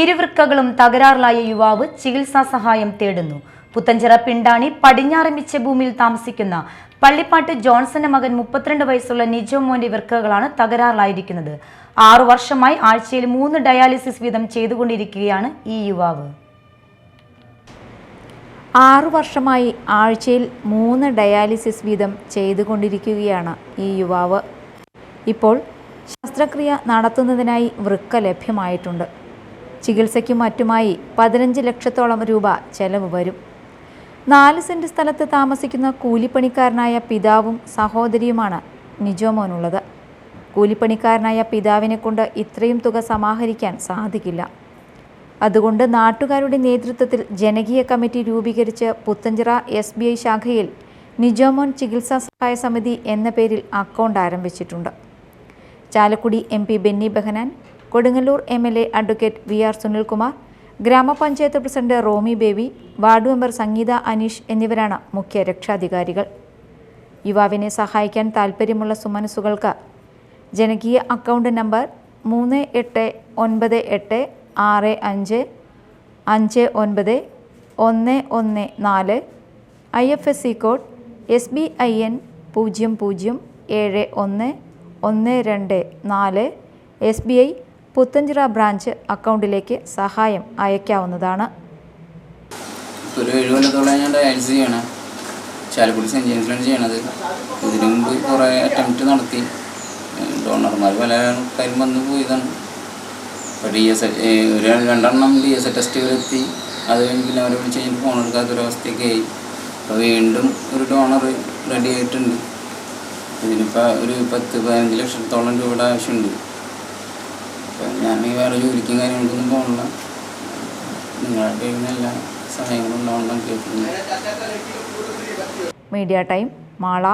ഇരുവൃക്കകളും തകരാറിലായ യുവാവ് ചികിത്സാ സഹായം തേടുന്നു. പുത്തഞ്ചിറ പിണ്ടാണി പടിഞ്ഞാറമിച്ച ഭൂമിയിൽ താമസിക്കുന്ന പള്ളിപ്പാട്ട് ജോൺസന്റെ മകൻ മുപ്പത്തിരണ്ട് വയസ്സുള്ള നിജോ മോന്റെ വൃക്കകളാണ് തകരാറിലായിരിക്കുന്നത്. ആറു വർഷമായി ആഴ്ചയിൽ മൂന്ന് ഡയാലിസിസ് വീതം ചെയ്തുകൊണ്ടിരിക്കുകയാണ് ഈ യുവാവ്. ആറു വർഷമായി ആഴ്ചയിൽ മൂന്ന് ഡയാലിസിസ് വീതം ചെയ്തുകൊണ്ടിരിക്കുകയാണ് ഈ യുവാവ്. ഇപ്പോൾ ശസ്ത്രക്രിയ നടത്തുന്നതിനായി വൃക്ക ലഭ്യമായിട്ടുണ്ട്. ചികിത്സയ്ക്കും മറ്റുമായി പതിനഞ്ച് ലക്ഷത്തോളം രൂപ ചെലവ് വരും. നാല് സെന്റ് സ്ഥലത്ത് താമസിക്കുന്ന കൂലിപ്പണിക്കാരനായ പിതാവും സഹോദരിയുമാണ് നിജോമോനുള്ളത് കൂലിപ്പണിക്കാരനായ പിതാവിനെ കൊണ്ട് ഇത്രയും തുക സമാഹരിക്കാൻ സാധിക്കില്ല. അതുകൊണ്ട് നാട്ടുകാരുടെ നേതൃത്വത്തിൽ ജനകീയ കമ്മിറ്റി രൂപീകരിച്ച് പുത്തഞ്ചിറ എസ് ബി ഐ ശാഖയിൽ നിജോമോൻ ചികിത്സാ സഹായ സമിതി എന്ന പേരിൽ അക്കൗണ്ട് ആരംഭിച്ചിട്ടുണ്ട്. Chalakudy M P Benny Behanan Kodungallur M L A advocate V R Sunilkumar ഗ്രാമപഞ്ചായത്ത് president Romy Baby ward member Sangeetha Aneesh എന്നിവരാണ് മുഖ്യ രക്ഷാധികാരികൾ. യുവാവിനെ സഹായിക്കാൻ താൽപ്പര്യമുള്ള സുമനസ്സുകൾക്ക് ജനകീയ അക്കൗണ്ട് നമ്പർ മൂന്ന് എട്ട് ഒൻപത് എട്ട് ആറ് അഞ്ച് അഞ്ച് ഒൻപത് ഒന്ന് ഒന്ന് നാല് I F S C code S B I N പൂജ്യം പൂജ്യം ഏഴ് ഒന്ന് ഒന്ന് രണ്ട് നാല് S B I Puthenchira branch അക്കൗണ്ടിലേക്ക് സഹായം അയക്കാവുന്നതാണ്. ഒരു ഏഴ് കൊല്ലത്തോളം ഞാൻ ഡയാലിസിസ് ചെയ്യണം. ചാലക്കുടി സെന്റ് ജെയിംസിലാണ് ചെയ്യണത്. ഇതിനു മുമ്പ് കുറേ അറ്റംപ്റ്റ് നടത്തി. ഡോണർമാർ പല ആൾക്കാരും വന്ന് പോയതാണ്. അപ്പോൾ ഡി എസ് ഒരു രണ്ടെണ്ണം ഡി എസ് ടെസ്റ്റുകളെത്തി അത് കഴിഞ്ഞ് പിന്നെ അവരെ വിളിച്ച് കഴിഞ്ഞിട്ട് ഫോൺ എടുക്കാത്തൊരവസ്ഥയൊക്കെ ആയി. അപ്പോൾ വീണ്ടും ഒരു ഡോണർ റെഡി ആയിട്ടുണ്ട്. ഇതിനിപ്പോൾ ഒരു പത്ത് പതിനഞ്ച് ലക്ഷത്തോളം രൂപയുടെ ആവശ്യമുണ്ട്. അപ്പോൾ ഞാൻ ഈ വേറെ ജോലിക്കും കാര്യങ്ങൾക്കൊന്നും പോകണില്ല നിങ്ങളുടെ എല്ലാ സഹായങ്ങളും ഉണ്ടാവണം കേൾക്കുന്നു മീഡിയ ടൈം മാള.